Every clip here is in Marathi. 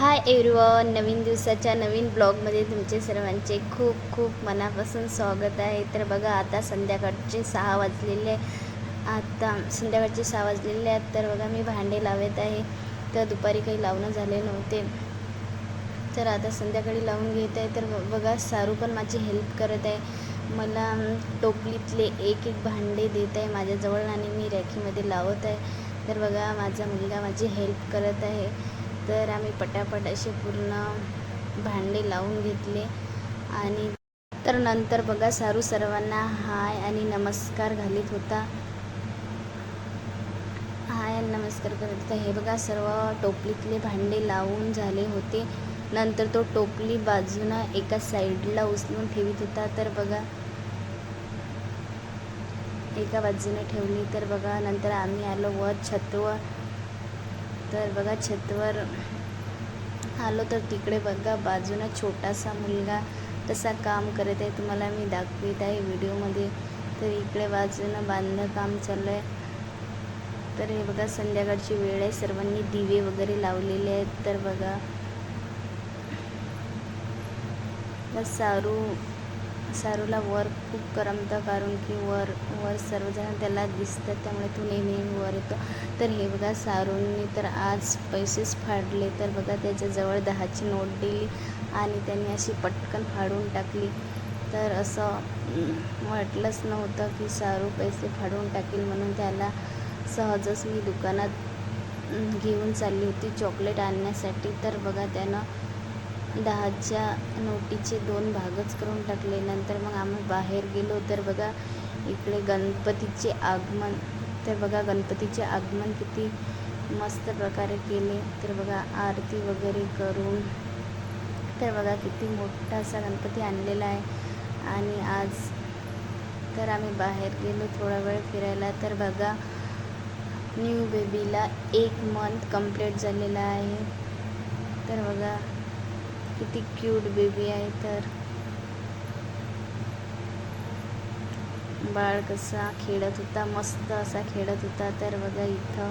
हाय एव्हरीवन नवीन दिवसाच्या नवीन ब्लॉगमध्ये तुमचे सर्वांचे खूप खूप मनापासून स्वागत आहे. तर बघा आता संध्याकाळचे सहा वाजलेले आता संध्याकाळचे सहा वाजलेले आहेत. तर बघा मी भांडे लावत आहे. तर दुपारी काही लावणं झाले नव्हते. तर आता संध्याकाळी लावून घेत आहे. तर बघा सारू पण माझी हेल्प करत आहे. मला टोपलीतले एक एक भांडे देत आहे. माझ्याजवळ आणि मी रॅकीमध्ये लावत आहे. तर बघा माझा मुलगा माझी हेल्प करत आहे. तर आम्ही पटापट असे पूर्ण भांडे लावून घेतले. आणि तर नंतर बघा सारू सर्वांना हाय आणि नमस्कार घालीत होता. हाय आणि नमस्कार करत होता. हे बघा सर्व टोपलीतले भांडे लावून झाले होते. नंतर तो टोपली बाजूनं एका साईडला उचलून ठेवीत होता. तर बघा एका बाजूने ठेवली. तर बघा नंतर आम्ही आलो वर छतवर तर बघा छतवर आलो तर तिकडे बघा बाजूनं छोटासा मुलगा तसा काम करत आहे. तुम्हाला मी दाखवित आहे व्हिडिओमध्ये. तर इकडे बाजूनं बांधकाम चालू आहे. तर हे बघा संध्याकाळची वेळ आहे. सर्वांनी दिवे वगैरे लावलेले आहेत. तर बघा सारू सारूला वर खूप करमतं कारण की वर वर सर्वजण त्याला दिसतात त्यामुळे तो नेहमी वर येतो. तर हे बघा सारूंनी तर आज पैसेच फाडले तर बघा त्याच्याजवळ दहाची नोट दिली आणि त्यांनी अशी पटकन फाडून टाकली. तर असं वाटलंच नव्हतं की सारू पैसे फाडून टाकेल म्हणून त्याला सहजच मी दुकानात घेऊन चालली होती चॉकलेट आणण्यासाठी. तर बघा त्यानं दहाच्या नोटीचे दोन भागच करून टाकले. नंतर मग आम्ही बाहेर गेलो. तर बघा इकडे गणपतीचे आगमन. तर बघा गणपतीचे आगमन किती मस्त प्रकारे केले. तर बघा आरती वगैरे करून. तर बघा किती मोठा असा गणपती आणलेला आहे. आणि आज तर आम्ही बाहेर गेलो थोडा वेळ फिरायला. तर बघा न्यू बेबीला एक मंथ कंप्लीट झालेला आहे. तर बघा किती क्यूट बेबी आहे तर. बाळ कसा खेळत होता मस्त असा खेळत होता. तर बघा इथं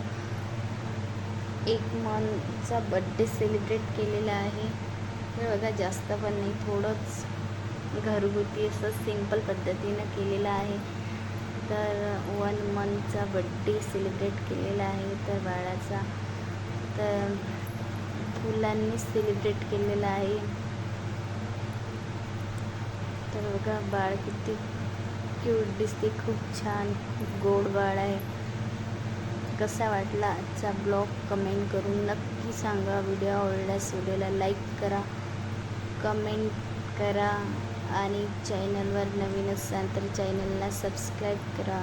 एक मंथचा बड्डे सेलिब्रेट केलेला आहे. तर बघा जास्त पण नाही थोडंच घरगुती असं सिंपल पद्धतीनं केलेलं आहे. तर वन मंथचा बड्डे सेलिब्रेट केलेला आहे तर बाळाचा. तर मुलांनीच सेलिब्रेट केलेलं आहे. तर बघा बाळ किती क्यूट दिसते खूप छान गोड बाळ आहे. कसा वाटला आजचा ब्लॉग कमेंट करून नक्की सांगा. व्हिडिओ आवडल्यास व्हिडिओला लाईक करा. कमेंट करा आणि चॅनलवर नवीन असाल तर चॅनलला सबस्क्राईब करा.